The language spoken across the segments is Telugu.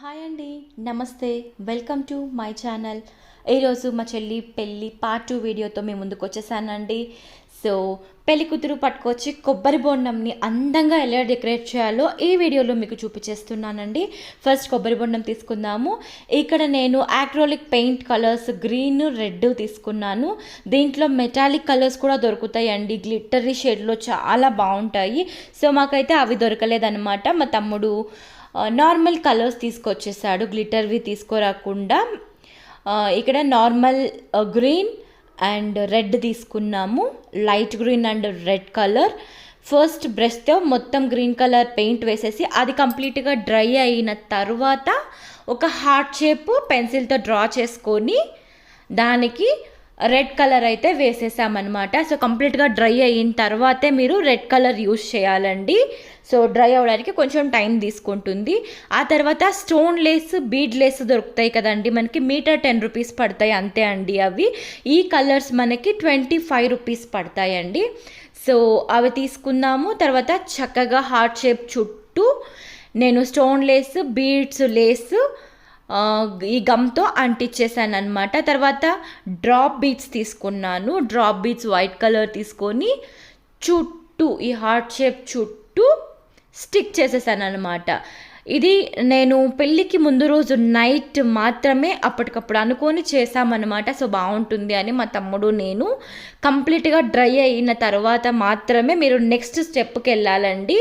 హాయ్ అండి. నమస్తే. Welcome to my channel. ఈరోజు మా చెల్లి పెళ్ళి పార్ట్ టూ వీడియోతో మేము ముందుకు వచ్చేసానండి. సో పెళ్ళి కూతురు పట్టుకొచ్చి కొబ్బరి బొండంని అందంగా ఎలా డెకరేట్ చేయాలో ఈ వీడియోలో మీకు చూపించేస్తున్నానండి. ఫస్ట్ కొబ్బరి బొండం తీసుకుందాము. ఇక్కడ నేను acrylic paint colours green red తీసుకున్నాను. దీంట్లో మెటాలిక్ కలర్స్ కూడా దొరుకుతాయండి. గ్లిటరీ షేడ్లో చాలా బాగుంటాయి. సో మాకైతే అవి దొరకలేదన్నమాట. మా తమ్ముడు నార్మల్ కలర్స్ తీసుకొచ్చేసాడు గ్లిటర్వి తీసుకురాకుండా ఇక్కడ నార్మల్ గ్రీన్ అండ్ రెడ్ తీసుకున్నాము. Light green and red colour first బ్రష్తో మొత్తం గ్రీన్ కలర్ పెయింట్ వేసేసి అది కంప్లీట్గా డ్రై అయిన తర్వాత ఒక హార్ట్ షేప్ పెన్సిల్తో డ్రా చేసుకొని దానికి రెడ్ కలర్ అయితే వేసేసామన్నమాట. సో కంప్లీట్గా డ్రై అయిన తర్వాతే మీరు రెడ్ కలర్ యూస్ చేయాలండి. సో డ్రై అవ్వడానికి కొంచెం టైం తీసుకుంటుంది. ఆ తర్వాత స్టోన్ లేస్ బీడ్ లేస్ దొరుకుతాయి కదండి. మనకి మీటర్ టెన్ రూపీస్ పడతాయి అంతే అండి అవి. ఈ కలర్స్ మనకి ట్వంటీ ఫైవ్ రూపీస్ పడతాయండి. సో అవి తీసుకున్నాము తర్వాత చక్కగా హార్ట్ షేప్ చుట్టూ నేను స్టోన్ లేస్ బీడ్స్ లేస్ ఈ గమ్తో అంటించేసాను అనమాట తర్వాత డ్రాప్ బీట్స్ తీసుకున్నాను. డ్రాప్ బీట్స్ వైట్ కలర్ తీసుకొని చుట్టూ ఈ హార్ట్ షేప్ చుట్టూ స్టిక్ చేసేసాను అనమాట ఇది నేను పెళ్ళికి ముందు రోజు నైట్ మాత్రమే అప్పటికప్పుడు అనుకొని చేసామన్నమాట సో బాగుంటుంది అని మా తమ్ముడు నేను కంప్లీట్గా డ్రై అయిన తర్వాత మాత్రమే మీరు నెక్స్ట్ స్టెప్కి వెళ్ళాలండి.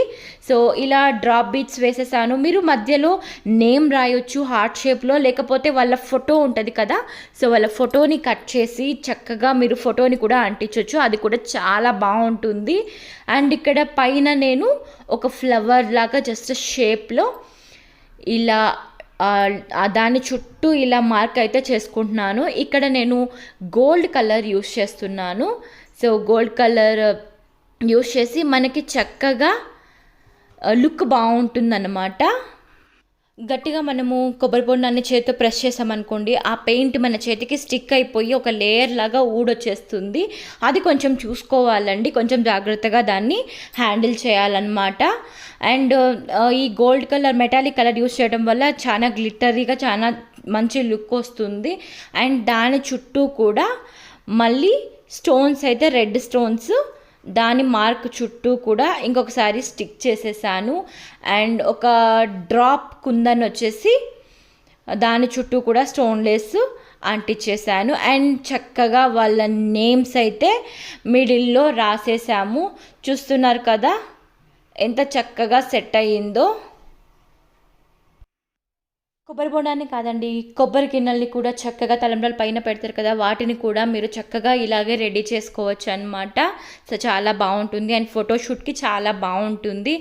సో ఇలా డ్రాప్ బీట్స్ వేసేసాను. మీరు మధ్యలో నేమ్ రాయొచ్చు హార్ట్ షేప్లో లేకపోతే వాళ్ళ ఫోటో ఉంటుంది కదా? సో వాళ్ళ ఫోటోని కట్ చేసి చక్కగా మీరు ఫోటోని కూడా అంటించవచ్చు అది కూడా చాలా బాగుంటుంది. అండ్ ఇక్కడ పైన నేను ఒక ఫ్లవర్ లాగా జస్ట్ షేప్లో ఇలా దాని చుట్టూ ఇలా మార్క్ అయితే చేసుకుంటున్నాను. ఇక్కడ నేను గోల్డ్ కలర్ యూస్ చేస్తున్నాను. సో గోల్డ్ కలర్ యూస్ చేసి మనకి చక్కగా లుక్ బాగుంటుందన్నమాట. గట్టిగా మనము కొబ్బరి బొండాన్ని చేతితో ప్రెస్ చేసామనుకోండి ఆ పెయింట్ మన చేతికి స్టిక్ అయిపోయి ఒక లేయర్ లాగా ఊడొచ్చేస్తుంది. అది కొంచెం చూసుకోవాలండి. కొంచెం జాగ్రత్తగా దాన్ని హ్యాండిల్ చేయాలన్నమాట. అండ్ ఈ gold colour metallic colour use చేయడం వల్ల చాలా గ్లిటరీగా చాలా మంచి లుక్ వస్తుంది. అండ్ దాని చుట్టూ కూడా మళ్ళీ స్టోన్స్ అయితే రెడ్ స్టోన్స్ దాని మార్క్ చుట్టూ కూడా ఇంకొకసారి స్టిక్ చేసేసాను. అండ్ ఒక డ్రాప్ కుందని వచ్చేసి దాని చుట్టూ కూడా స్టోన్ లేస్ అంటించేసాను అండ్ చక్కగా వాళ్ళ నేమ్స్ అయితే మిడిల్లో రాసేసాము. చూస్తున్నారు కదా ఎంత చక్కగా సెట్ అయ్యిందో. కొబ్బరి బొండాన్ని కాదండి కొబ్బరి గిన్నెల్ని కూడా చక్కగా తలంబ్రాల పైన పెడతారు కదా వాటిని కూడా మీరు చక్కగా ఇలాగే రెడీ చేసుకోవచ్చు అనమాట సో చాలా బాగుంటుంది అండ్ ఫోటోషూట్కి చాలా బాగుంటుంది.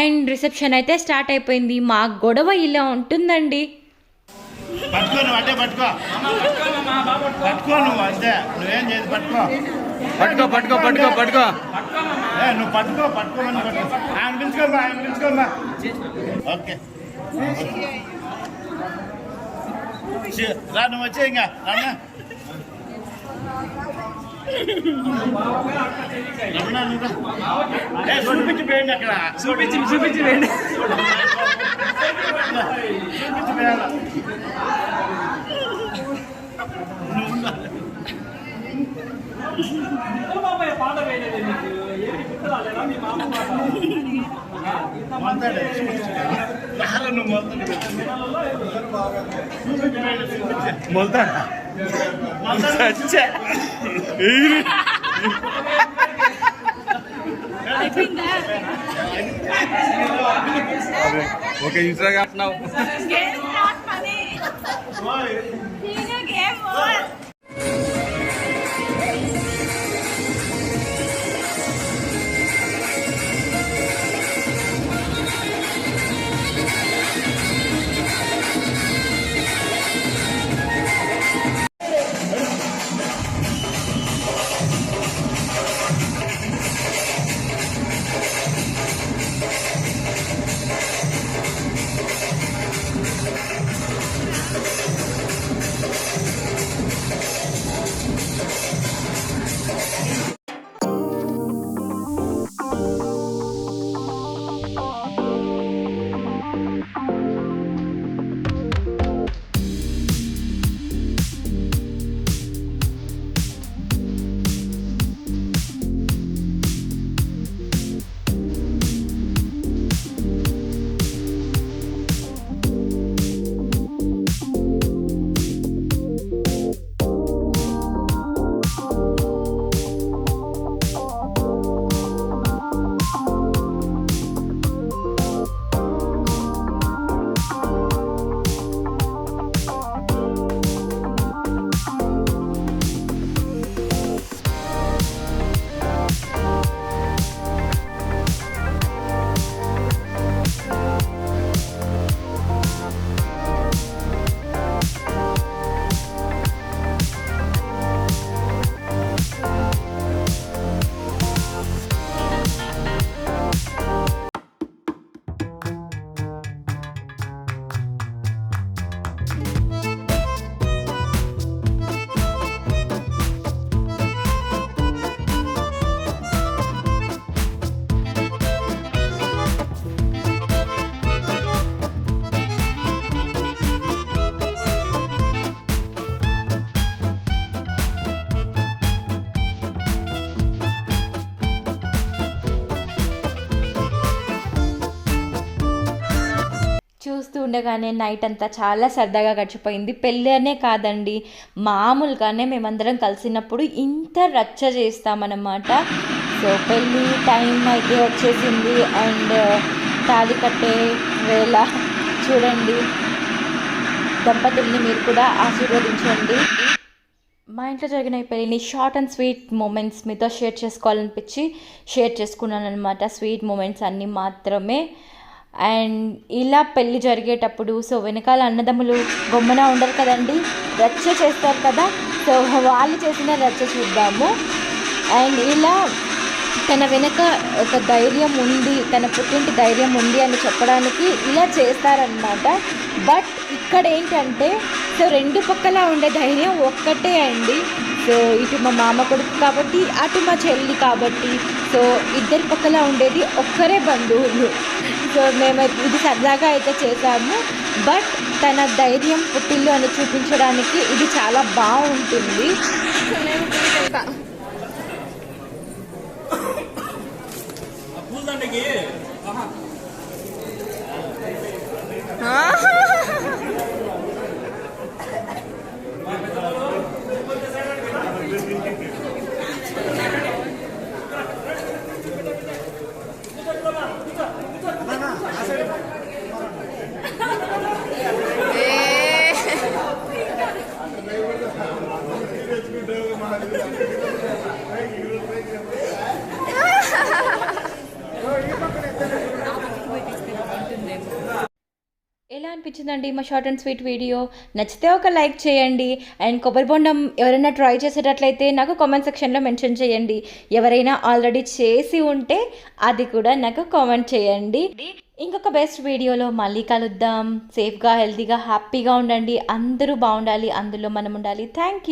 అండ్ రిసెప్షన్ అయితే స్టార్ట్ అయిపోయింది మా గొడవ ఇలా ఉంటుందండి. పట్టుకో నువ్వు అంటే పట్టుకో. పట్టుకో నువ్వు అంతే నువ్వేం చేసి పట్టుకో. పట్టుకో పట్టుకో పట్టుకో పట్టుకో. ఏ నువ్వు పట్టుకో పట్టుకోమని పట్టుకో. ఆయన పిలుచుకోమ్మా ఆయన పిలుచుకోమ్మా ఓకే. రా నువ్వు వచ్చే ఇంకా రమణ రమణ నువ్వు చూపించి పోయండి అక్కడ చూపించి చూపించి పోయండి చూపించి పోయాలి పాట వేయలేదు నువ్వు మొంతాడు చూపించి. হারানো মালদান আচ্ছা ওকে ইনস্টাগ্রাম নাও చూస్తూ ఉండగానే నైట్ అంతా చాలా సరదాగా గడిచిపోయింది. పెళ్ళి అనే కాదండి మామూలుగానే మేమందరం కలిసినప్పుడు ఇంత రచ్చ చేస్తామన్నమాట. సో పెళ్ళి టైం అయితే వచ్చేసింది అండ్ uh, తాళి కట్టే వేళ. చూడండి దంపతుల్ని మీరు కూడా ఆశీర్వదించండి. మా ఇంట్లో జరిగిన ఈ పెళ్ళిని షార్ట్ అండ్ స్వీట్ మూమెంట్స్ మీతో షేర్ చేసుకోవాలనిపించి షేర్ చేసుకున్నాను అనమాట స్వీట్ మూమెంట్స్ అన్నీ మాత్రమే. అండ్ ఇలా పెళ్ళి జరిగేటప్పుడు సో వెనకాల అన్నదమ్ములు గొమ్మన ఉండరు కదండి రచ్చ చేస్తారు కదా సో వాళ్ళు చేసిన రచ్చ చూద్దాము. అండ్ ఇలా తన వెనక ఒక ధైర్యం ఉంది తన పుట్టింటి ధైర్యం ఉంది అని చెప్పడానికి ఇలా చేస్తారనమాట బట్ ఇక్కడ ఏంటంటే సో రెండు పక్కల ఉండే ధైర్యం ఒక్కటే అండి. సో ఇటు మా మామ కొడుకు కాబట్టి అటు మా చెల్లి కాబట్టి సో ఇద్దరి పక్కల ఉండేది ఒక్కరే బంధువులు. సో మేము ఇది సరదాగా అయితే చేసాము. బట్ తన ధైర్యం పుట్టిల్లు అని చూపించడానికి ఇది చాలా బాగుంటుంది. ఎలా అనిపించిందండి మా షార్ట్ అండ్ స్వీట్ వీడియో నచ్చితే ఒక లైక్ చేయండి. అండ్ కొబ్బరి బొండం ఎవరైనా ట్రై చేసేటట్లయితే నాకు కామెంట్ సెక్షన్లో మెన్షన్ చేయండి. ఎవరైనా ఆల్రెడీ చేసి ఉంటే అది కూడా నాకు కామెంట్ చేయండి. ఇంకొక బెస్ట్ వీడియోలో మళ్ళీ కలుద్దాం. సేఫ్గా హెల్తీగా హ్యాపీగా ఉండండి. అందరూ బాగుండాలి. అందులో మనం ఉండాలి. Thank you